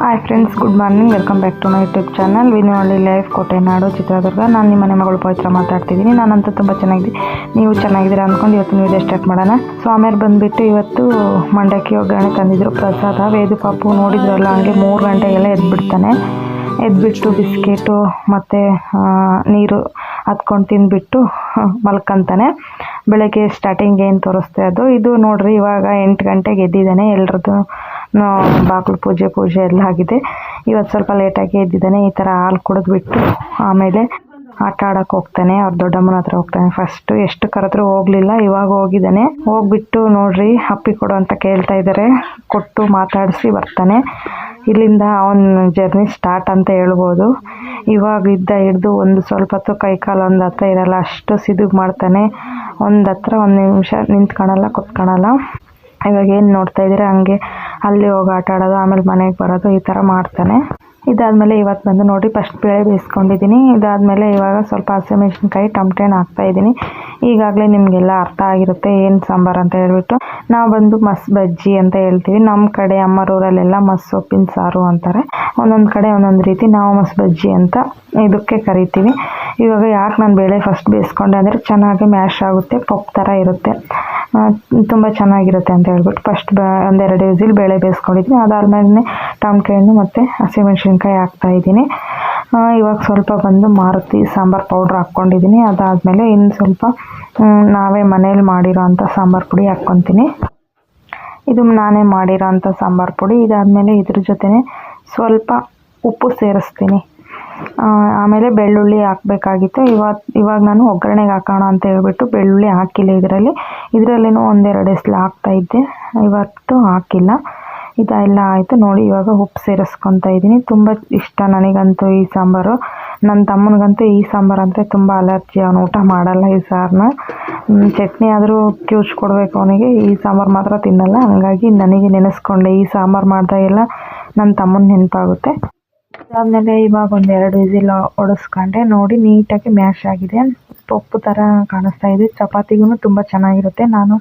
Hi friends good morning welcome back to my YouTube channel Vinoli life ಕೋಟೆನಾಡು ಚಿತ್ರದುರ್ಗ ನಾನು ನಿಮ್ಮ ಮನೆ ಮಗಳು ಪವಿತ್ರ ಮಾತಾಡ್ತಿದ್ದೀನಿ. ನಾನಂತೂ ತುಂಬ ಚೆನ್ನಾಗಿದ್ದೀನಿ ನೀವು ಚೆನ್ನಾಗಿದ್ದೀರಾ ಅಂದ್ಕೊಂಡು ಇವತ್ತಿನ ವಿಡಿಯೋ ಸ್ಟಾರ್ಟ್ ಮಾಡೋಣ. ಸ್ವಾಮಿಯವ್ರು ಬಂದುಬಿಟ್ಟು ಇವತ್ತು ಮಂಡಕ್ಕಿ ಒಗ್ಗರಣೆ ತಂದಿದ್ರು. ಪ್ರಸಾದ ವೇದು ಪಾಪು ನೋಡಿದ್ರಲ್ಲ, ಹಂಗೆ ಮೂರು ಗಂಟೆಗೆಲ್ಲ ಎದ್ಬಿಡ್ತಾನೆ. ಎದ್ಬಿಟ್ಟು ಬಿಸ್ಕೆಟು ಮತ್ತು ನೀರು ಹತ್ಕೊಂಡು ತಿಂದುಬಿಟ್ಟು ಮಲ್ಕೊಂತಾನೆ. ಬೆಳಗ್ಗೆ ಸ್ಟಾರ್ಟಿಂಗ್ ಏನು ತೋರಿಸ್ತೆ ಅದು ಇದು ನೋಡಿರಿ, ಇವಾಗ ಎಂಟು ಗಂಟೆಗೆ ಎದ್ದಿದ್ದಾನೆ. ಎಲ್ರದ್ದು ಬಾಗಿಲು ಪೂಜೆ ಪೂಜೆ ಎಲ್ಲ ಆಗಿದೆ. ಇವತ್ತು ಸ್ವಲ್ಪ ಲೇಟಾಗಿ ಎದ್ದಿದ್ದಾನೆ, ಈ ಥರ ಹಾಲು ಕುಡಿದ್ಬಿಟ್ಟು ಆಮೇಲೆ ಆಟ ಆಡಕ್ಕೆ ಹೋಗ್ತಾನೆ, ಅವ್ರ ದೊಡ್ಡಮ್ಮನ ಹತ್ರ ಹೋಗ್ತಾನೆ. ಫಸ್ಟು ಎಷ್ಟು ಕರೆದ್ರು ಹೋಗ್ಲಿಲ್ಲ, ಇವಾಗ ಹೋಗಿದ್ದಾನೆ. ಹೋಗ್ಬಿಟ್ಟು ನೋಡ್ರಿ, ಅಪ್ಪಿ ಕೊಡು ಅಂತ ಕೇಳ್ತಾ ಇದ್ದಾರೆ ಕೊಟ್ಟು ಮಾತಾಡಿಸಿ ಬರ್ತಾನೆ. ಇಲ್ಲಿಂದ ಅವನ ಜರ್ನಿ ಸ್ಟಾರ್ಟ್ ಅಂತ ಹೇಳ್ಬೋದು. ಇವಾಗ ಇದ್ದ ಹಿಡ್ದು ಒಂದು ಸ್ವಲ್ಪ ಹೊತ್ತು ಕೈ ಕಾಲು ಒಂದು ಹತ್ರ ಇರಲ್ಲ, ಅಷ್ಟು ಸಿದುಗ್ ಮಾಡ್ತಾನೆ. ಒಂದು ಹತ್ರ ಒಂದು ನಿಮಿಷ ನಿಂತ್ಕೊಳಲ್ಲ ಕುತ್ಕೊಳಲ್ಲ ಇವಾಗ ಏನ್ ನೋಡ್ತಾ ಇದ್ದೀರಾ? ಹಂಗೆ ಅಲ್ಲಿ ಹೋಗಿ ಆಟ ಆಡೋದು, ಆಮೇಲೆ ಮನೆಗೆ ಬರೋದು, ಈ ಥರ ಮಾಡ್ತಾನೆ. ಇದಾದಮೇಲೆ ಇವತ್ತು ಬಂದು ನೋಡಿ ಫಸ್ಟ್ ಬೇಳೆ ಬೇಯಿಸ್ಕೊಂಡಿದ್ದೀನಿ. ಇದಾದಮೇಲೆ ಇವಾಗ ಸ್ವಲ್ಪ ಹಸಿಮೆಣ್ಸಿನ್ಕಾಯಿ ಟಮಟೆ ಹಣ್ಣು ಹಾಕ್ತಾ ಇದ್ದೀನಿ. ಈಗಾಗಲೇ ನಿಮಗೆಲ್ಲ ಅರ್ಥ ಆಗಿರುತ್ತೆ ಏನು ಸಾಂಬಾರು ಅಂತ ಹೇಳ್ಬಿಟ್ಟು. ನಾವು ಬಂದು ಮಸ್ ಬಜ್ಜಿ ಅಂತ ಹೇಳ್ತೀವಿ. ನಮ್ಮ ಕಡೆ ಅಮ್ಮರೂರಲ್ಲೆಲ್ಲ ಮಸ್ ಸೊಪ್ಪಿನ ಸಾರು ಅಂತಾರೆ. ಒಂದೊಂದು ಕಡೆ ಒಂದೊಂದು ರೀತಿ ನಾವು ಮಸ್ ಬಜ್ಜಿ ಅಂತ ಇದಕ್ಕೆ ಕರಿತೀವಿ. ಇವಾಗ ಯಾಕೆ ನಾನು ಬೇಳೆ ಫಸ್ಟ್ ಬೇಯಿಸ್ಕೊಂಡೆ ಅಂದರೆ ಚೆನ್ನಾಗಿ ಮ್ಯಾಶ್ ಆಗುತ್ತೆ, ಪೊಪ್ ಥರ ಇರುತ್ತೆ. ತುಂಬ ಚೆನ್ನಾಗಿರುತ್ತೆ ಅಂತ ಹೇಳ್ಬಿಟ್ಟು ಫಸ್ಟ್ ಒಂದೆರಡು ವಿಸಿಲ್ ಬೇಳೆ ಬೇಯಿಸ್ಕೊಂಡಿದ್ದೀನಿ. ಅದಾದಮೇಲೆ ಟಮಟೆ ಹಣ್ಣು ಮತ್ತು ಹಸಿಮೆಣ್ಸಿನ್ಕಾಯಿ ಹಾಕ್ತಾ ಇದ್ದೀನಿ. ಇವಾಗ ಸ್ವಲ್ಪ ಬಂದು ಮಾರುತಿ ಸಾಂಬಾರು ಪೌಡ್ರ್ ಹಾಕ್ಕೊಂಡಿದ್ದೀನಿ. ಅದಾದಮೇಲೆ ಇನ್ನು ಸ್ವಲ್ಪ ನಾವೇ ಮನೇಲಿ ಮಾಡಿರೋ ಅಂಥ ಸಾಂಬಾರು ಪುಡಿ ಹಾಕ್ಕೊತೀನಿ. ಇದು ನಾನೇ ಮಾಡಿರೋ ಅಂಥ ಸಾಂಬಾರು ಪುಡಿ. ಇದಾದಮೇಲೆ ಇದ್ರ ಜೊತೆ ಸ್ವಲ್ಪ ಉಪ್ಪು ಸೇರಿಸ್ತೀನಿ. ಆಮೇಲೆ ಬೆಳ್ಳುಳ್ಳಿ ಹಾಕಬೇಕಾಗಿತ್ತು. ಇವತ್ತು ಇವಾಗ ನಾನು ಒಗ್ಗರಣೆಗೆ ಹಾಕೋಣ ಅಂತ ಹೇಳ್ಬಿಟ್ಟು ಬೆಳ್ಳುಳ್ಳಿ ಹಾಕಿಲ್ಲ ಇದರಲ್ಲಿ. ಇದರಲ್ಲೇನೋ ಒಂದೆರಡು ಎಸ್ಲು ಹಾಕ್ತಾಯಿದ್ದೆ ಇವತ್ತು ಹಾಕಿಲ್ಲ. ಇದೆಲ್ಲ ಆಯಿತು. ನೋಡಿ, ಇವಾಗ ಉಪ್ಪು ಸೇರಿಸ್ಕೊತಾ ಇದ್ದೀನಿ. ತುಂಬ ಇಷ್ಟ ನನಗಂತೂ ಈ ಸಾಂಬಾರು. ನನ್ನ ತಮ್ಮನಿಗಂತೂ ಈ ಸಾಂಬಾರು ಅಂದರೆ ತುಂಬ ಅಲರ್ಜಿ. ಅವನು ಊಟ ಮಾಡಲ್ಲ ಈ ಸಾರನ್ನ ಚಟ್ನಿ ಆದರೂ ಕ್ಯೂಚ್ ಕೊಡಬೇಕು ಅವನಿಗೆ. ಈ ಸಾಂಬಾರು ಮಾತ್ರ ತಿನ್ನಲ್ಲ. ಹಾಗಾಗಿ ನನಗೆ ನೆನೆಸ್ಕೊಂಡೆ. ಈ ಸಾಂಬಾರು ಮಾಡಿದಾಗೆಲ್ಲ ನನ್ನ ತಮ್ಮನ ನೆನಪಾಗುತ್ತೆ. ಅದಾದಮೇಲೆ ಇವಾಗ ಒಂದು ಎರಡು ವಿಸಿಲ್ ಒಡಿಸ್ಕೊಂಡೆ. ನೋಡಿ, ನೀಟಾಗಿ ಮ್ಯಾಶ್ ಆಗಿದೆ. ಪಪ್ಪು ಥರ ಕಾಣಿಸ್ತಾ ಇದೆ. ಚಪಾತಿಗೂ ತುಂಬ ಚೆನ್ನಾಗಿರುತ್ತೆ. ನಾನು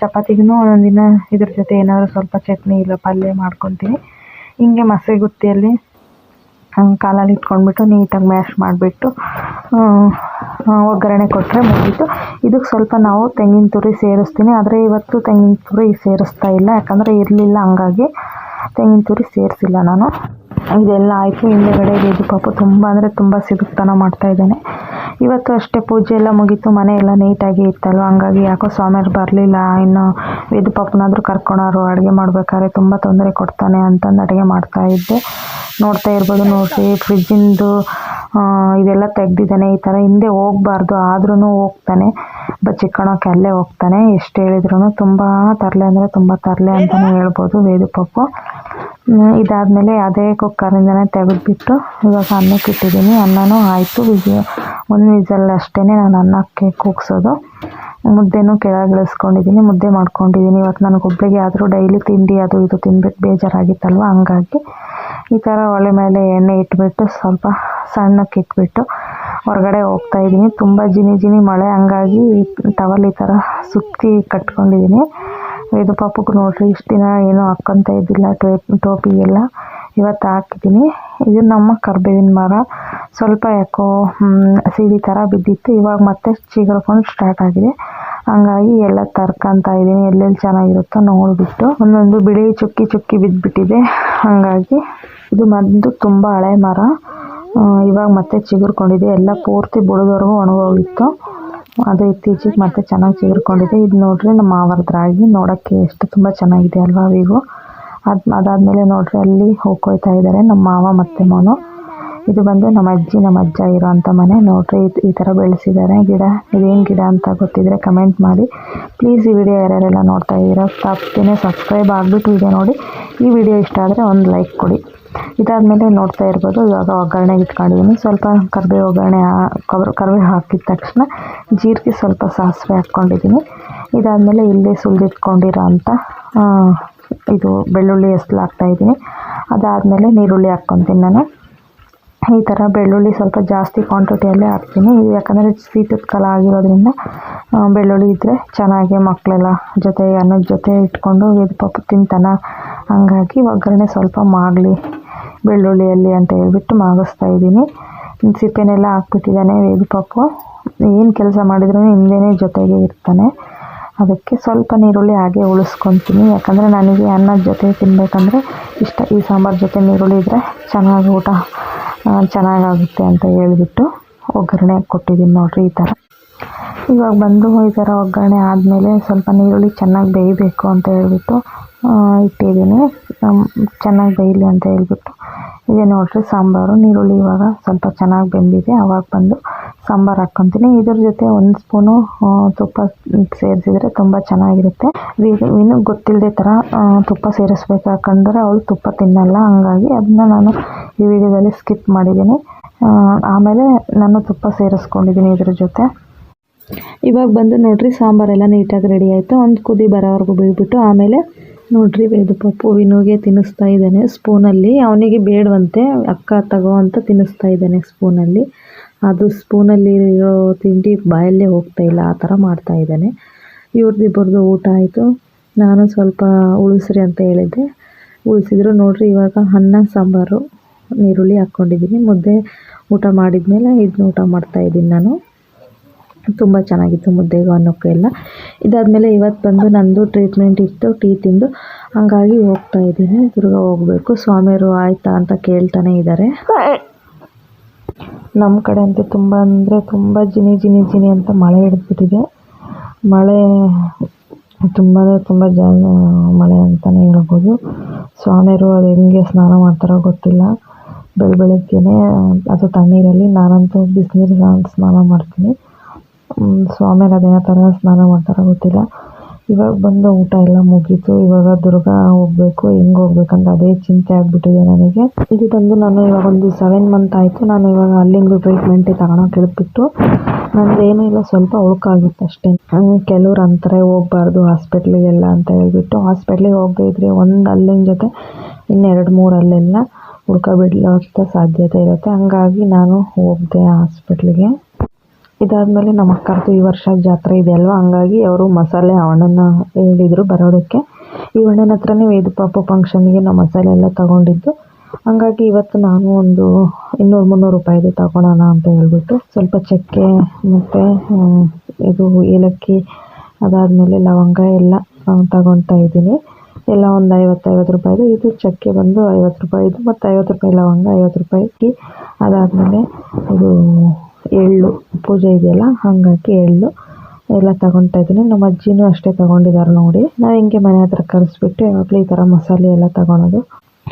ಚಪಾತಿಗೂ ದಿನ ಇದ್ರ ಜೊತೆ ಏನಾದರೂ ಸ್ವಲ್ಪ ಚಟ್ನಿ ಇಲ್ಲ, ಪಲ್ಯ ಮಾಡ್ಕೊತೀನಿ. ಹಿಂಗೆ ಮಸೆಗುತ್ತಿಯಲ್ಲಿ ಕಾಲಲ್ಲಿ ಇಟ್ಕೊಂಡ್ಬಿಟ್ಟು ನೀಟಾಗಿ ಮ್ಯಾಶ್ ಮಾಡಿಬಿಟ್ಟು ಒಗ್ಗರಣೆ ಕೊಟ್ಟರೆ ಮುಗೀತು. ಇದಕ್ಕೆ ಸ್ವಲ್ಪ ನಾವು ತೆಂಗಿನ ತುರಿ ಸೇರಿಸ್ತೀನಿ. ಆದರೆ ಇವತ್ತು ತೆಂಗಿನ ತುರಿ ಸೇರಿಸ್ತಾ ಇಲ್ಲ. ಯಾಕಂದರೆ ಇರಲಿಲ್ಲ, ಹಂಗಾಗಿ ತೆಂಗಿನ ತುರಿ ಸೇರಿಸಿಲ್ಲ ನಾನು. ಇದೆಲ್ಲ ಆಯಿತು. ಹಿಂದೆಗಡೆ ಇದು ಪಾಪು ತುಂಬ ಅಂದರೆ ತುಂಬ ಸಿಗುತ್ತಾನ ಮಾಡ್ತಾ ಇದ್ದಾನೆ. ಇವತ್ತು ಅಷ್ಟೇ ಪೂಜೆ ಎಲ್ಲ ಮುಗೀತು ಮನೆ ಎಲ್ಲ ನೀಟಾಗಿ ಇತ್ತಲ್ವ? ಹಂಗಾಗಿ ಯಾಕೋ ಸ್ವಾಮಿಯರು ಬರಲಿಲ್ಲ ಇನ್ನು ವೇದ ಪಾಪನಾದರೂ ಕರ್ಕೊಳೋರು ಅಡುಗೆ ಮಾಡ್ಬೇಕಾದ್ರೆ ತುಂಬ ತೊಂದರೆ ಕೊಡ್ತಾನೆ ಅಂತಂದು ಅಡುಗೆ ಮಾಡ್ತಾ ಇದ್ದೆ. ನೋಡ್ತಾ ಇರ್ಬೋದು ನೋಡಿರಿ ಫ್ರಿಜ್ಜಿಂದು ಇದೆಲ್ಲ ತೆಗ್ದಿದ್ದಾನೆ ಈ ಥರ ಹಿಂದೆ ಹೋಗ್ಬಾರ್ದು ಆದ್ರೂ ಹೋಗ್ತಾನೆ ಬಚ್ಚಿಟ್ಕೊಳಕ್ಕೆ ಅಲ್ಲೇ ಹೋಗ್ತಾನೆ ಎಷ್ಟು ಹೇಳಿದ್ರು ತುಂಬ ತರಲೆ ಅಂದರೆ ತುಂಬ ತರಲೆ ಅಂತಲೇ ಹೇಳ್ಬೋದು ವೇದು ಪಾಪು. ಹ್ಮ್, ಇದಾದಮೇಲೆ ಅದೇ ಕುಕ್ಕರಿಂದನೇ ತೆಗೆದುಬಿಟ್ಟು ಇವಾಗ ಅನ್ನಕ್ಕೆ ಇಟ್ಟಿದ್ದೀನಿ. ಅನ್ನನೂ ಆಯಿತು. ವಿಜಿ ಒಂದು ವಿಸಲ್ ಅಷ್ಟೇ ನಾನು ಅನ್ನಕ್ಕೆ ಕೂಗ್ಸೋದು. ಮುದ್ದೆನೂ ಕೆಳಗಿಳಿಸ್ಕೊಂಡಿದ್ದೀನಿ ಮುದ್ದೆ ಮಾಡ್ಕೊಂಡಿದ್ದೀನಿ. ಇವತ್ತು ನನಗೆ ಒಬ್ಬಳಿಗೆ ಆದರೂ ಡೈಲಿ ತಿಂಡಿ ಅದು ಇದು ತಿನ್ಬಿಟ್ಟು ಬೇಜಾರಾಗಿತ್ತಲ್ವ? ಹಂಗಾಗಿ ಈ ಥರ ಒಲೆ ಮೇಲೆ ಎಣ್ಣೆ ಇಟ್ಬಿಟ್ಟು ಸ್ವಲ್ಪ ಸಣ್ಣಕ್ಕೆ ಇಟ್ಬಿಟ್ಟು ಹೊರಗಡೆ ಹೋಗ್ತಾ ಇದ್ದೀನಿ. ತುಂಬ ಜಿನಿ ಜಿನಿ ಮಳೆ, ಹಂಗಾಗಿ ಟವಲ್ ಈ ಥರ ಸುತ್ತಿ ಕಟ್ಕೊಂಡಿದ್ದೀನಿ. ಇದು ಪಾಪಕ್ಕೆ ನೋಡಿರಿ, ಇಷ್ಟು ದಿನ ಏನೂ ಹಾಕ್ಕೊಂತ ಇದ್ದಿಲ್ಲ ಟೋ ಟೋಪಿ ಎಲ್ಲ. ಇವತ್ತು ಹಾಕಿದ್ದೀನಿ. ಇದು ನಮ್ಮ ಕರ್ಬೇವಿನ ಮರ. ಸ್ವಲ್ಪ ಯಾಕೋ ಸಿಡಿ ಥರ ಬಿದ್ದಿತ್ತು. ಇವಾಗ ಮತ್ತೆ ಚಿಗುರ್ಕೊಂಡು ಸ್ಟಾರ್ಟ್ ಆಗಿದೆ. ಹಂಗಾಗಿ ಎಲ್ಲ ತರ್ಕೊಂತ ಇದ್ದೀನಿ. ಎಲ್ಲೆಲ್ಲಿ ಚೆನ್ನಾಗಿರುತ್ತೋ ನೋಡಿಬಿಟ್ಟು. ಒಂದೊಂದು ಬಿಳಿ ಚುಕ್ಕಿ ಚುಕ್ಕಿ ಬಿದ್ದುಬಿಟ್ಟಿದೆ ಹಾಗಾಗಿ ಇದು ಮದ್ದು ತುಂಬ ಹಳೆ ಮರ. ಇವಾಗ ಮತ್ತೆ ಚಿಗುರ್ಕೊಂಡಿದೆ. ಎಲ್ಲ ಪೂರ್ತಿ ಬುಡದವರೆಗೂ ಒಣಗೋಗಿತ್ತು. ಅದು ಇತ್ತೀಚೆಗೆ ಮತ್ತೆ ಚೆನ್ನಾಗಿ ಚಿಗುರ್ಕೊಂಡಿದೆ. ಇದು ನೋಡ್ರಿ ನಮ್ಮ ಮಾವರ್ದ ರಾಗಿ. ನೋಡೋಕ್ಕೆ ಎಷ್ಟು ತುಂಬ ಚೆನ್ನಾಗಿದೆ ಅಲ್ವಾ ವಿವೋ. ಅದು ಅದಾದಮೇಲೆ ನೋಡ್ರಿ ಅಲ್ಲಿ ಹೋಗ್ಕೊಯ್ತಾ ಇದ್ದಾರೆ ನಮ್ಮ ಮಾವ ಮತ್ತು ಮೋನು. ಇದು ಬಂದು ನಮ್ಮ ಅಜ್ಜಿ, ನಮ್ಮ ಅಜ್ಜ ಇರೋವಂಥ ಮನೆ. ನೋಡ್ರಿ ಈ ಥರ ಬೆಳೆಸಿದ್ದಾರೆ. ಗಿಡ, ಇದೇನು ಗಿಡ ಅಂತ ಗೊತ್ತಿದ್ರೆ ಕಮೆಂಟ್ ಮಾಡಿ. ಪ್ಲೀಸ್ ಈ ವಿಡಿಯೋ ಯಾರ್ಯಾರೆಲ್ಲ ನೋಡ್ತಾ ಇದ್ದೀರಾ, ತಪ್ಪಿನೇ ಸಬ್ಸ್ಕ್ರೈಬ್ ಆಗಿಬಿಟ್ಟು ವಿಡಿಯೋ ನೋಡಿ. ಈ ವಿಡಿಯೋ ಇಷ್ಟ ಆದರೆ ಒಂದು ಲೈಕ್ ಕೊಡಿ. ಇದಾದಮೇಲೆ ನೋಡ್ತಾ ಇರ್ಬೋದು. ಇವಾಗ ಒಗ್ಗರಣೆಗೆ ಇಟ್ಕೊಂಡಿದ್ದೀನಿ. ಸ್ವಲ್ಪ ಕರಿಬೇವು ಒಗ್ಗರಣೆ ಕರಿಬೇವು ಹಾಕಿದ ತಕ್ಷಣ ಜೀರಿಗೆ ಸ್ವಲ್ಪ ಸಾಸಿವೆ ಹಾಕ್ಕೊಂಡಿದ್ದೀನಿ ಇದಾದಮೇಲೆ ಇಲ್ಲಿ ಸುಲಿದಿಟ್ಕೊಂಡಿರೋ ಅಂಥ ಇದು ಬೆಳ್ಳುಳ್ಳಿ ಎಸ್ಲು ಹಾಕ್ತಾಯಿದ್ದೀನಿ ಅದಾದಮೇಲೆ ನೀರುಳ್ಳಿ ಹಾಕ್ಕೊತೀನಿ ನಾನು. ಈ ಥರ ಬೆಳ್ಳುಳ್ಳಿ ಸ್ವಲ್ಪ ಜಾಸ್ತಿ ಕ್ವಾಂಟಿಟಿಯಲ್ಲೇ ಹಾಕ್ತೀನಿ. ಇದು ಯಾಕಂದರೆ ಶೀತದ ಕಾಲ ಆಗಿರೋದ್ರಿಂದ ಬೆಳ್ಳುಳ್ಳಿ ಇದ್ದರೆ ಚೆನ್ನಾಗಿ ಮಕ್ಕಳೆಲ್ಲ ಜೊತೆ, ಅನ್ನದ ಜೊತೆ ಇಟ್ಕೊಂಡು ಇದು ಪಾಪ ತಿಂತಾನ. ಹಂಗಾಗಿ ಒಗ್ಗರಣೆ ಸ್ವಲ್ಪ ಮಾಡಲಿ. ಬೆಳ್ಳುಳ್ಳಿಯಲ್ಲಿ ಅಂತ ಹೇಳ್ಬಿಟ್ಟು ಮಾಗಿಸ್ತಾ ಇದ್ದೀನಿ. ಸಿಪ್ಪೆನೆಲ್ಲ ಹಾಕ್ಬಿಟ್ಟಿದ್ದಾನೆ ವೇದಿ ಪಾಪು. ಏನು ಕೆಲಸ ಮಾಡಿದ್ರೂ ಹಿಂದೆನೇ ಜೊತೆಗೆ ಇರ್ತಾನೆ. ಅದಕ್ಕೆ ಸ್ವಲ್ಪ ನೀರುಳ್ಳಿ ಹಾಗೆ ಉಳಿಸ್ಕೊತೀನಿ. ಯಾಕಂದರೆ ನನಗೆ ಅನ್ನದ ಜೊತೆ ತಿನ್ನಬೇಕಂದ್ರೆ ಇಷ್ಟ. ಈ ಸಾಂಬಾರು ಜೊತೆ ನೀರುಳ್ಳಿ ಇದ್ದರೆ ಚೆನ್ನಾಗಿ ಊಟ ಚೆನ್ನಾಗಾಗುತ್ತೆ ಅಂತ ಹೇಳಿಬಿಟ್ಟು ಒಗ್ಗರಣೆ ಕೊಟ್ಟಿದ್ದೀನಿ ನೋಡ್ರಿ ಈ ಥರ. ಇವಾಗ ಬಂದು ಈ ಥರ ಒಗ್ಗರಣೆ ಆದಮೇಲೆ ಸ್ವಲ್ಪ ನೀರುಳ್ಳಿ ಚೆನ್ನಾಗಿ ಬೇಯಬೇಕು ಅಂತ ಹೇಳ್ಬಿಟ್ಟು ಇಟ್ಟಿದ್ದೀನಿ. ಚೆನ್ನಾಗಿ ಬೇಯಲಿ ಅಂತ ಹೇಳ್ಬಿಟ್ಟು. ಇದೇ ನೋಡಿರಿ, ಸಾಂಬಾರು. ನೀರುಳ್ಳಿ ಇವಾಗ ಸ್ವಲ್ಪ ಚೆನ್ನಾಗಿ ಬೆಂದಿದೆ. ಅವಾಗ ಬಂದು ಸಾಂಬಾರು ಹಾಕ್ಕೊತೀನಿ ಇದ್ರ ಜೊತೆ ಒಂದು ಸ್ಪೂನು ತುಪ್ಪ ಸೇರಿಸಿದ್ರೆ ತುಂಬ ಚೆನ್ನಾಗಿರುತ್ತೆ. ಇನ್ನೂ ಗೊತ್ತಿಲ್ಲದೆ ಥರ ತುಪ್ಪ ಸೇರಿಸ್ಬೇಕು ಯಾಕಂದರೆ ಅವಳು ತುಪ್ಪ ತಿನ್ನಲ್ಲ. ಹಂಗಾಗಿ ಅದನ್ನ ನಾನು ಈ ವಿಡಿಯೋದಲ್ಲಿ ಸ್ಕಿಪ್ ಮಾಡಿದ್ದೀನಿ. ಆಮೇಲೆ ನಾನು ತುಪ್ಪ ಸೇರಿಸ್ಕೊಂಡಿದ್ದೀನಿ ಇದ್ರ ಜೊತೆ. ಇವಾಗ ಬಂದು ನೋಡಿರಿ, ಸಾಂಬಾರೆಲ್ಲ ನೀಟಾಗಿ ರೆಡಿ ಆಯಿತು. ಒಂದು ಕುದಿ ಬರೋವರೆಗೂ ಬಿಟ್ಬಿಟ್ಟು ಆಮೇಲೆ ನೋಡ್ರಿ ವೇದು ಪಪ್ಪು ವಿನುಗೆ ತಿನ್ನಿಸ್ತಾ ಇದ್ದಾನೆ ಸ್ಪೂನಲ್ಲಿ. ಅವನಿಗೆ ಬೇಡವಂತೆ ಅಕ್ಕ ತಗೋ ಅಂತ ತಿನ್ನಿಸ್ತಾ ಇದ್ದಾನೆ ಸ್ಪೂನಲ್ಲಿ. ಅದು ಸ್ಪೂನಲ್ಲಿ ಇರೋ ತಿಂಡಿ ಬಾಯಲ್ಲೇ ಹೋಗ್ತಾ ಇಲ್ಲ, ಆ ಥರ ಮಾಡ್ತಾ ಇದ್ದಾನೆ. ಇವ್ರದ್ದಿಬ್ಬರದು ಊಟ ಆಯಿತು. ನಾನು ಸ್ವಲ್ಪ ಉಳಿಸ್ರಿ ಅಂತ ಹೇಳಿದ್ದೆ. ಉಳಿಸಿದ್ರು ನೋಡ್ರಿ, ಇವಾಗ ಅನ್ನ, ಸಾಂಬಾರು ನೀರುಳ್ಳಿ ಹಾಕ್ಕೊಂಡಿದ್ದೀನಿ. ಮುದ್ದೆ ಊಟ ಮಾಡಿದ್ಮೇಲೆ ಇದನ್ನ ಊಟ ಮಾಡ್ತಾ ಇದ್ದೀನಿ ನಾನು. ತುಂಬ ಚೆನ್ನಾಗಿತ್ತು ಮುದ್ದೆಗೂ ಅನ್ನೋಕ್ಕೂ ಎಲ್ಲ. ಇದಾದಮೇಲೆ ಇವತ್ತು ಬಂದು ನಂದು ಟ್ರೀಟ್ಮೆಂಟ್ ಇತ್ತು, ಟೀ ತಿಂದು. ಹಂಗಾಗಿ ಹೋಗ್ತಾ ಇದ್ದೀನಿ ದುರ್ಗ ಹೋಗಬೇಕು. ಸ್ವಾಮಿಯವರು ಆಯ್ತಾ ಅಂತ ಕೇಳ್ತಾನೆ ಇದ್ದಾರೆ ನಮ್ಮ ಕಡೆ ಅಂತೂ ತುಂಬ ಅಂದರೆ ತುಂಬ ಜಿನಿ ಜಿನಿ ಜಿನಿ ಅಂತ ಮಳೆ ಹಿಡಿದ್ಬಿಟ್ಟಿದೆ. ಮಳೆ ತುಂಬ ತುಂಬ ಜ, ಮಳೆ ಅಂತಲೇ ಹೇಳ್ಬೋದು. ಸ್ವಾಮಿಯರು ಅದು ಹೆಂಗೆ ಸ್ನಾನ ಮಾಡ್ತಾರೋ ಗೊತ್ತಿಲ್ಲ. ಬೆಳ ಬೆಳಗ್ಗೆನೇ, ಅದು ತಣ್ಣೀರಲ್ಲಿ ನಾನಂತೂ ಬಿಸಿನೀರು ಸ್ನಾನ ಮಾಡ್ತೀನಿ. ಸ್ವಾಮಿಯರು ಅದೇ ಥರ ಸ್ನಾನ ಮಾಡ್ತಾರೋ ಗೊತ್ತಿಲ್ಲ. ಇವಾಗ ಬಂದು ಊಟ ಎಲ್ಲ ಮುಗೀತು. ಇವಾಗ ದುರ್ಗ ಹೋಗ್ಬೇಕು, ಹೆಂಗೆ ಹೋಗ್ಬೇಕಂತ ಅದೇ ಚಿಂತೆ ಆಗಿಬಿಟ್ಟಿದೆ ನನಗೆ. ಇದು ಬಂದು ನಾನು ಇವಾಗ ಒಂದು ಸೆವೆನ್ ಮಂತ್ ಆಯಿತು. ನಾನು ಇವಾಗ ಅಲ್ಲಿಂದ ಟ್ರೀಟ್ಮೆಂಟಿಗೆ ತಗೊಳಕ್ಕೆ ಇಳಿದ್ಬಿಟ್ಟು ನಂದೇನೂ ಇಲ್ಲ, ಸ್ವಲ್ಪ ಉಳುಕಾಗಿತ್ತು ಅಷ್ಟೇ. ಕೆಲವ್ರು ಅಂತಾರೆ, ಹೋಗ್ಬಾರ್ದು ಹಾಸ್ಪಿಟ್ಲಿಗೆಲ್ಲ ಅಂತ ಹೇಳ್ಬಿಟ್ಟು ಹಾಸ್ಪಿಟ್ಲಿಗೆ ಹೋಗದೇ ಇದ್ರೆ ಒಂದು ಅಲ್ಲಿನ ಜೊತೆ ಇನ್ನೆರಡು ಮೂರು ಅಲ್ಲೆಲ್ಲ ಉಳ್ಕೊಬಿಡ್ಲಂಥ ಸಾಧ್ಯತೆ ಇರುತ್ತೆ. ಹಂಗಾಗಿ ನಾನು ಹೋಗಿದೆ ಹಾಸ್ಪಿಟ್ಲಿಗೆ ಇದಾದಮೇಲೆ ನಮ್ಮ ಅಕ್ಕರ್ದು ಈ ವರ್ಷ ಜಾತ್ರೆ ಇದೆ ಅಲ್ವಾ? ಹಂಗಾಗಿ ಅವರು ಮಸಾಲೆ ಅವಣ್ಣನ ಹೇಳಿದರು ಬರೋದಕ್ಕೆ. ಈ ಅಣ್ಣನ ಹತ್ರನೇ ವೇದ ಪಾಪ ಫಂಕ್ಷನ್ಗೆ ನಾವು ಮಸಾಲೆ ಎಲ್ಲ ತಗೊಂಡಿದ್ದು. ಹಂಗಾಗಿ ಇವತ್ತು ನಾನು ಒಂದು ಇನ್ನೂರು ಮುನ್ನೂರು ರೂಪಾಯಿದು ತಗೊಳೋಣ ಅಂತ ಹೇಳ್ಬಿಟ್ಟು ಸ್ವಲ್ಪ ಚಕ್ಕೆ ಮತ್ತು ಇದು ಏಲಕ್ಕಿ ಅದಾದಮೇಲೆ ಲವಂಗ ಎಲ್ಲ ತಗೊತಾ ಇದ್ದೀನಿ. ಎಲ್ಲ ಒಂದು ಐವತ್ತು ಐವತ್ತು ರೂಪಾಯಿದು. ಇದು ಚಕ್ಕೆ ಬಂದು ಐವತ್ತು ರೂಪಾಯಿದು. ಮತ್ತು ಐವತ್ತು ರೂಪಾಯಿ ಲವಂಗ, ಐವತ್ತು ರೂಪಾಯಿ ಅದಾದಮೇಲೆ ಇದು ಎಳ್ಳು, ಪೂಜೆ ಇದೆಯಲ್ಲ, ಹಾಗಾಗಿ ಎಳ್ಳು ಎಲ್ಲ ತಗೊಳ್ತಾ ಇದ್ದೀನಿ. ನಮ್ಮ ಅಜ್ಜಿನೂ ಅಷ್ಟೇ ತಗೊಂಡಿದ್ದಾರೆ ನೋಡಿ. ನಾವು ಹಿಂಗೆ ಮನೆ ಹತ್ರ ಕರೆಸ್ಬಿಟ್ಟು ಯಾವಾಗಲೂ ಈ ಥರ ಮಸಾಲೆ ಎಲ್ಲ ತಗೊಳೋದು.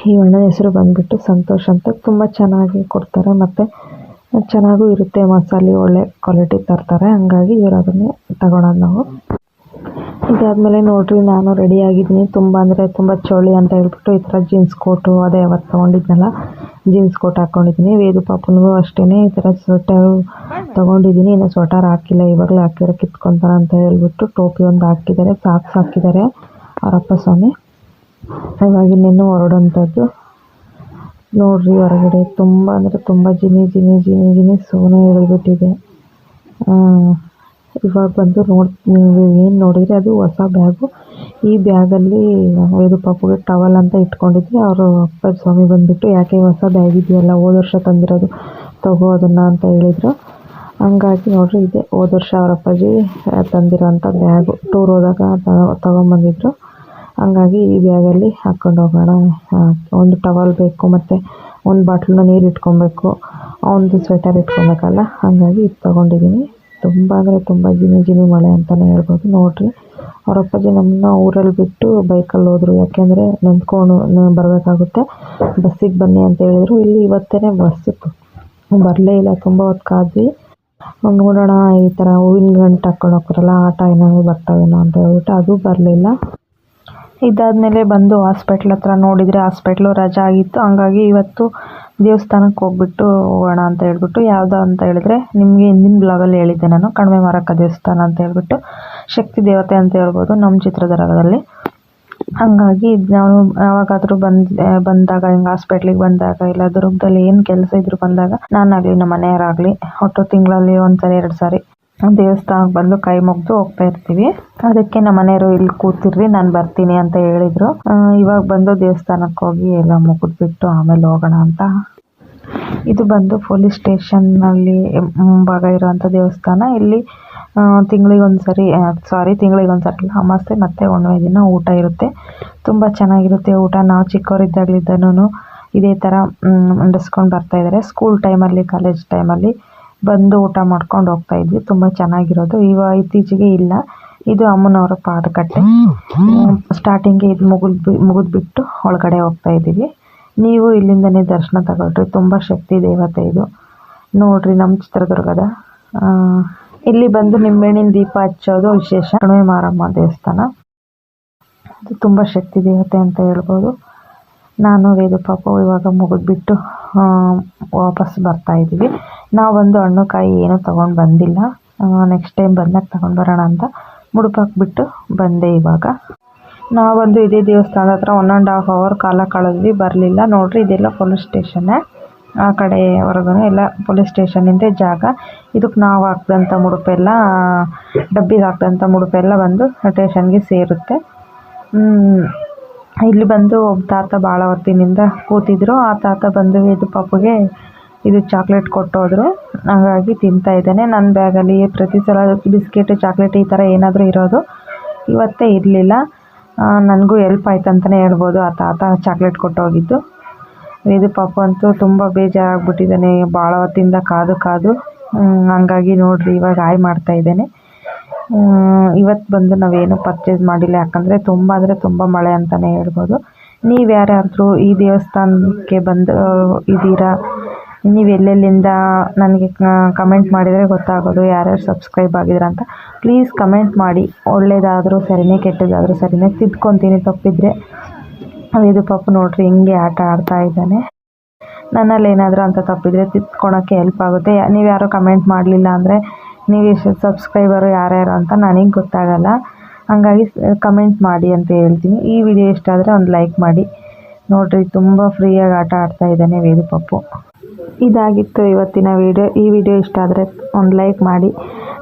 ಈ ಅಣ್ಣನ ಹೆಸರು ಬಂದುಬಿಟ್ಟು ಸಂತೋಷ್ ಅಂತ. ತುಂಬ ಚೆನ್ನಾಗಿ ಕೊಡ್ತಾರೆ ಮತ್ತು ಚೆನ್ನಾಗೂ ಇರುತ್ತೆ ಮಸಾಲೆ, ಒಳ್ಳೆ ಕ್ವಾಲಿಟಿ ತರ್ತಾರೆ. ಹಂಗಾಗಿ ಇವರು ಅದನ್ನೇ ತಗೊಳೋದು ನಾವು. ಇದಾದಮೇಲೆ ನೋಡಿರಿ, ನಾನು ರೆಡಿ ಆಗಿದ್ದೀನಿ. ತುಂಬ ಅಂದರೆ ತುಂಬ ಚಳಿ ಅಂತ ಹೇಳ್ಬಿಟ್ಟು ಈ ಥರ ಜೀನ್ಸ್ ಕೋಟು ಅದೇ ಅವತ್ತು ತೊಗೊಂಡಿದ್ನಲ್ಲ. ಜೀನ್ಸ್ ಕೋಟ್ ಹಾಕೊಂಡಿದ್ದೀನಿ ವೇದು ಪಾಪನಿಗೂ ಅಷ್ಟೇ ಈ ಥರ ಸ್ವೆಟರ್ ತೊಗೊಂಡಿದ್ದೀನಿ ಇನ್ನು ಸ್ವೆಟರ್ ಹಾಕಿಲ್ಲ, ಇವಾಗಲೇ ಹಾಕಿರೋ ಕಿತ್ಕೊತಾರೆ ಅಂತ ಹೇಳ್ಬಿಟ್ಟು ಟೋಪಿ ಒಂದು ಹಾಕಿದ್ದಾರೆ ಸಾಕ್ಸ್ ಹಾಕಿದ್ದಾರೆ. ಅವರಪ್ಪ ಸ್ವಾಮಿ ಇವಾಗ ಇನ್ನೇನು ಹೊರಡೋಂಥದ್ದು. ನೋಡ್ರಿ ಹೊರಗಡೆ ತುಂಬ, ಅಂದರೆ ತುಂಬ ಜಿನಿ ಜಿನಿ ಜಿನಿ ಜಿನಿ ಸೋನೆ ಹೇಳ್ಬಿಟ್ಟಿದೆ ಇವಾಗ ಬಂದು ನೋಡಿ ಏನು ನೋಡಿದರೆ? ಅದು ಹೊಸ ಬ್ಯಾಗು. ಈ ಬ್ಯಾಗ್ ಅಲ್ಲಿ ಇದು ಪಾಪುಗೆ ಟವಲ್ ಅಂತ ಇಟ್ಕೊಂಡಿದ್ವಿ. ಅವರು ಅಪ್ಪ ಸ್ವಾಮಿ ಬಂದ್ಬಿಟ್ಟು, ಯಾಕೆ ಹೊಸ ಬ್ಯಾಗ್ ಇದೆಯಲ್ಲ, ಹೋದ ವರ್ಷ ತಂದಿರೋದು, ತಗೋ ಅದನ್ನ ಅಂತ ಹೇಳಿದರು. ಹಂಗಾಗಿ ನೋಡ್ರಿ, ಇದೆ ಹೋದ ವರ್ಷ ಅವ್ರ ಅಪ್ಪಾಜಿ ತಂದಿರೋಂಥ ಬ್ಯಾಗು ಟೂರ್ ಹೋದಾಗ ತಗೊ- ತಗೊಂಬಂದಿದ್ರು. ಹಂಗಾಗಿ ಈ ಬ್ಯಾಗಲ್ಲಿ ಹಾಕ್ಕೊಂಡು ಹೋಗೋಣ ಒಂದು ಟವಲ್ ಬೇಕು, ಮತ್ತು ಒಂದು ಬಾಟ್ಲನ್ನ ನೀರು ಇಟ್ಕೊಬೇಕು, ಒಂದು ಸ್ವೆಟರ್ ಇಟ್ಕೊಬೇಕಲ್ಲ. ಹಾಗಾಗಿ ಇದು ತೊಗೊಂಡಿದ್ದೀನಿ ತುಂಬ ಅಂದರೆ ತುಂಬ ಜಿನಿ ಜಿನಿ ಮಳೆ ಅಂತಲೇ ಹೇಳ್ಬೋದು, ನೋಡಿರಿ. ಅವ್ರ ಅಪ್ಪಾಜಿ ನಮ್ಮನ್ನ ಊರಲ್ಲಿ ಬಿಟ್ಟು ಬೈಕಲ್ಲಿ ಹೋದರು. ಯಾಕೆಂದರೆ ನೆಂದ್ಕೊಂಡು ಬರಬೇಕಾಗುತ್ತೆ. ಬಸ್ಸಿಗೆ ಬನ್ನಿ ಅಂತ ಹೇಳಿದ್ರು. ಇಲ್ಲಿ ಇವತ್ತೇ ಬಸ್ಸು ಬರಲೇ ಇಲ್ಲ, ತುಂಬ ಹೊತ್ತು ಕಾದ್ವಿ. ನೋಡೋಣ, ಈ ಥರ ಹೂವಿನ ಗಂಟು ಹಾಕ್ಕೊಂಡು ಹೋಗ್ತಾರಲ್ಲ ಆಟ ಏನಾದ್ರು ಬರ್ತಾವೇನೋ ಅಂತ ಹೇಳ್ಬಿಟ್ಟು ಅದು ಬರಲಿಲ್ಲ ಇದಾದಮೇಲೆ ಬಂದು ಹಾಸ್ಪಿಟ್ಲ್ ಹತ್ರ ನೋಡಿದರೆ ಹಾಸ್ಪಿಟ್ಲು ರಜಾ ಆಗಿತ್ತು. ಹಂಗಾಗಿ ಇವತ್ತು ದೇವಸ್ಥಾನಕ್ಕೆ ಹೋಗ್ಬಿಟ್ಟು ಹೋಗೋಣ ಅಂತ ಹೇಳ್ಬಿಟ್ಟು, ಯಾವುದು ಅಂತ ಹೇಳಿದ್ರೆ, ನಿಮಗೆ ಹಿಂದಿನ ಬ್ಲಾಗಲ್ಲಿ ಹೇಳಿದ್ದೆ ನಾನು ಕಣ್ಮೆ ಮಾರಕ್ಕ ದೇವಸ್ಥಾನ ಅಂತ ಹೇಳ್ಬಿಟ್ಟು, ಶಕ್ತಿ ದೇವತೆ ಅಂತ ಹೇಳ್ಬೋದು ನಮ್ಮ ಚಿತ್ರದುರ್ಗದಲ್ಲಿ. ಹಂಗಾಗಿ ನಾವು ಯಾವಾಗಾದರೂ ಬಂದ್ ಬಂದಾಗ, ಹಿಂಗೆ ಹಾಸ್ಪಿಟ್ಲಿಗೆ ಬಂದಾಗ, ಇಲ್ಲ ದುರ್ಗದಲ್ಲಿ ಏನು ಕೆಲಸ ಇದ್ರು ಬಂದಾಗ, ನಾನಾಗಲಿ ನಮ್ಮ ಮನೆಯವರಾಗಲಿ, ಒಟ್ಟು ತಿಂಗಳಲ್ಲಿ ಒಂದ್ಸರಿ ಸಾರಿ ಎರಡು ಸಾರಿ ದೇವಸ್ಥಾನಕ್ಕೆ ಬಂದು ಕೈ ಮುಗ್ದು ಹೋಗ್ತಾ ಇರ್ತೀವಿ. ಅದಕ್ಕೆ ನಮ್ಮ ಮನೆಯವರು ಇಲ್ಲಿ ಕೂತಿರ್ರಿ, ನಾನು ಬರ್ತೀನಿ ಅಂತ ಹೇಳಿದ್ರು. ಇವಾಗ ಬಂದು ದೇವಸ್ಥಾನಕ್ಕೆ ಹೋಗಿ ಎಲ್ಲ ಮುಗಿದ್ಬಿಟ್ಟು ಆಮೇಲೆ ಹೋಗೋಣ ಅಂತ ಇದು ಬಂದು ಪೊಲೀಸ್ ಸ್ಟೇಷನ್ನಲ್ಲಿ ಮುಂಭಾಗ ಇರುವಂತಹ ದೇವಸ್ಥಾನ. ಇಲ್ಲಿ ತಿಂಗಳಿಗೆ ಒಂದ್ಸರಿ ಸಾರಿ ತಿಂಗಳಿಗೆ ಒಂದ್ಸರಿ ಅಮಾವಾಸ್ಯೆ ಮತ್ತೆ ಹುಣ್ಣಿಮೆ ದಿನ ಊಟ ಇರುತ್ತೆ. ತುಂಬಾ ಚೆನ್ನಾಗಿರುತ್ತೆ ಊಟ. ನಾವು ಚಿಕ್ಕವರಿದ್ದಾಗಲಿದ್ದಾನು ಇದೇ ತರ ನಡೆಸ್ಕೊಂಡು ಬರ್ತಾ ಇದ್ದಾರೆ. ಸ್ಕೂಲ್ ಟೈಮಲ್ಲಿ ಕಾಲೇಜ್ ಟೈಮಲ್ಲಿ ಬಂದು ಊಟ ಮಾಡ್ಕೊಂಡು ಹೋಗ್ತಾ ಇದ್ವಿ. ತುಂಬಾ ಚೆನ್ನಾಗಿರೋದು. ಇವಾಗ ಇತ್ತೀಚೆಗೆ ಇಲ್ಲ. ಇದು ಅಮ್ಮನವರ ಪಾದಕಟ್ಟೆ. ಸ್ಟಾರ್ಟಿಂಗ್ ಇದು ಮುಗಿದ್ ಮುಗಿದ್ಬಿಟ್ಟು ಒಳಗಡೆ ಹೋಗ್ತಾ ಇದ್ದೀವಿ. ನೀವು ಇಲ್ಲಿಂದನೇ ದರ್ಶನ ತಗೊಳ್ರಿ. ತುಂಬ ಶಕ್ತಿ ದೇವತೆ ಇದು. ನೋಡ್ರಿ ನಮ್ಮ ಚಿತ್ರದುರ್ಗದ. ಇಲ್ಲಿ ಬಂದು ನಿಂಬೆಹಣ್ಣಿನ ದೀಪ ಹಚ್ಚೋದು ವಿಶೇಷ. ಕಣಿವೆ ಮಾರಮ್ಮ ದೇವಸ್ಥಾನ. ಇದು ತುಂಬ ಶಕ್ತಿ ದೇವತೆ ಅಂತ ಹೇಳ್ಬೋದು. ನಾನು ವೇದು ಪಾಪ ಇವಾಗ ಮುಗಿದ್ಬಿಟ್ಟು ವಾಪಸ್ ಬರ್ತಾ ಇದ್ದೀವಿ. ನಾವು ಒಂದು ಹಣ್ಣು ಕಾಯಿ ಏನೂ ತೊಗೊಂಡು ಬಂದಿಲ್ಲ. ನೆಕ್ಸ್ಟ್ ಟೈಮ್ ಬಂದಾಗ ತೊಗೊಂಡು ಬರೋಣ ಅಂತ ಮುಡುಪಾಕ್ಬಿಟ್ಟು ಬಂದೆ ಇವಾಗ. ನಾವೊಂದು ಇದೇ ದೇವಸ್ಥಾನದ ಹತ್ರ ಒನ್ ಆ್ಯಂಡ್ ಹಾಫ್ ಅವರ್ ಕಾಲ ಕಳೆದ್ವಿ, ಬರಲಿಲ್ಲ. ನೋಡ್ರಿ, ಇದೆಲ್ಲ ಪೊಲೀಸ್ ಸ್ಟೇಷನ್ನೇ ಆ ಕಡೆವರೆಗೂ ಎಲ್ಲ ಪೊಲೀಸ್ ಸ್ಟೇಷನಿಂದ ಜಾಗ. ಇದಕ್ಕೆ ನಾವು ಹಾಕ್ದಂಥ ಮುಡುಪೆಲ್ಲ ಡಬ್ಬಿಗೆ ಹಾಕ್ದಂಥ ಮುಡುಪೆಲ್ಲ ಬಂದು ಸ್ಟೇಷನ್ಗೆ ಸೇರುತ್ತೆ. ಇಲ್ಲಿ ಬಂದು ಒಬ್ಬ ತಾತ ಭಾಳ ಹೊತ್ತಿನಿಂದ ಕೂತಿದ್ರು. ಆ ತಾತ ಬಂದು ಇದು ಪಾಪುಗೆ ಇದು ಚಾಕ್ಲೇಟ್ ಕೊಟ್ಟೋದ್ರು. ಹಾಗಾಗಿ ತಿಂತಾ ಇದ್ದಾನೆ. ನನ್ನ ಬ್ಯಾಗಲ್ಲಿ ಪ್ರತಿ ಸಲ ಬಿಸ್ಕೆಟ್ ಚಾಕ್ಲೇಟ್ ಈ ಥರ ಏನಾದರೂ ಇರೋದು ಇವತ್ತೇ ಇರಲಿಲ್ಲ. ನನಗೂ ಹೆಲ್ಪ್ ಆಯ್ತು ಅಂತಲೇ ಹೇಳ್ಬೋದು. ಆ ತಾತ ಚಾಕ್ಲೇಟ್ ಕೊಟ್ಟೋಗಿದ್ದು. ಇದು ಪಾಪ ಅಂತೂ ತುಂಬ ಬೇಜಾರಾಗ್ಬಿಟ್ಟಿದ್ದಾನೆ. ಭಾಳ ಹೊತ್ತಿಂದ ಕಾದು ಕಾದು. ಹಂಗಾಗಿ ನೋಡಿರಿ, ಇವಾಗ ಹಾಯ್ ಮಾಡ್ತಾ ಇದ್ದೇನೆ. ಇವತ್ತು ಬಂದು ನಾವೇನು ಪರ್ಚೇಸ್ ಮಾಡಿಲ್ಲ. ಯಾಕಂದರೆ ತುಂಬ ಅಂದರೆ ತುಂಬ ಮಳೆ ಅಂತಲೇ ಹೇಳ್ಬೋದು. ನೀವು ಯಾರಾದರೂ ಈ ದೇವಸ್ಥಾನಕ್ಕೆ ಬಂದು ಇದ್ದೀರಾ? ನೀವು ಎಲ್ಲೆಲ್ಲಿಂದ ನನಗೆ ಕಮೆಂಟ್ ಮಾಡಿದರೆ ಗೊತ್ತಾಗೋದು, ಯಾರ್ಯಾರು ಸಬ್ಸ್ಕ್ರೈಬ್ ಆಗಿದ್ದೀರಾ ಅಂತ. ಪ್ಲೀಸ್ ಕಮೆಂಟ್ ಮಾಡಿ. ಒಳ್ಳೆಯದಾದ್ರೂ ಸರಿನೇ, ಕೆಟ್ಟದಾದರೂ ಸರಿನೇ. ತಿದ್ಕೊತೀನಿ, ತಪ್ಪಿದರೆ ಇದು ಪಾಪ ನೋಡ್ರಿ, ಹಿಂಗೆ ಆಟ ಆಡ್ತಾ ಇದ್ದಾನೆ. ನನ್ನಲ್ಲಿ ಏನಾದರೂ ಅಂತ ತಪ್ಪಿದರೆ ತಿದ್ಕೊಳೋಕ್ಕೆ ಹೆಲ್ಪ್ ಆಗುತ್ತೆ. ನೀವು ಯಾರೋ ಕಮೆಂಟ್ ಮಾಡಲಿಲ್ಲ ಅಂದರೆ ನೀವು ಎಷ್ಟು ಸಬ್ಸ್ಕ್ರೈಬರು ಯಾರ್ಯಾರು ಅಂತ ನನಗೆ ಗೊತ್ತಾಗಲ್ಲ. ಹಾಗಾಗಿ ಕಮೆಂಟ್ ಮಾಡಿ ಅಂತ ಹೇಳ್ತೀನಿ. ಈ ವಿಡಿಯೋ ಇಷ್ಟ ಆದರೆ ಒಂದು ಲೈಕ್ ಮಾಡಿ. ನೋಡ್ರಿ, ತುಂಬ ಫ್ರೀಯಾಗಿ ಆಟ ಆಡ್ತಾ ಇದ್ದಾನೆ ವೇದು ಪಪ್ಪು ಇದಾಗಿತ್ತು ಇವತ್ತಿನ ವಿಡಿಯೋ ಈ ವಿಡಿಯೋ ಇಷ್ಟ ಆದರೆ ಒಂದು ಲೈಕ್ ಮಾಡಿ.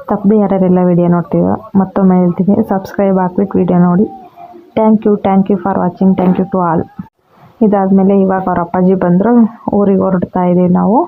ತಪ್ಪದೆ ಯಾರ್ಯಾರೆಲ್ಲ ವಿಡಿಯೋ ನೋಡ್ತೀವೋ ಮತ್ತೊಮ್ಮೆ ಹೇಳ್ತೀನಿ. ಸಬ್ಸ್ಕ್ರೈಬ್ ಹಾಕ್ಬಿಟ್ಟು ವಿಡಿಯೋ ನೋಡಿ. Thank you thank you for watching thank you to all ಇದಾದಮೇಲೆ ಇವಾಗ ಅವ್ರ ಅಪ್ಪಾಜಿ ಬಂದರು. ಊರಿಗೆ ಹೊರಡ್ತಾ ಇದ್ದೀವಿ ನಾವು.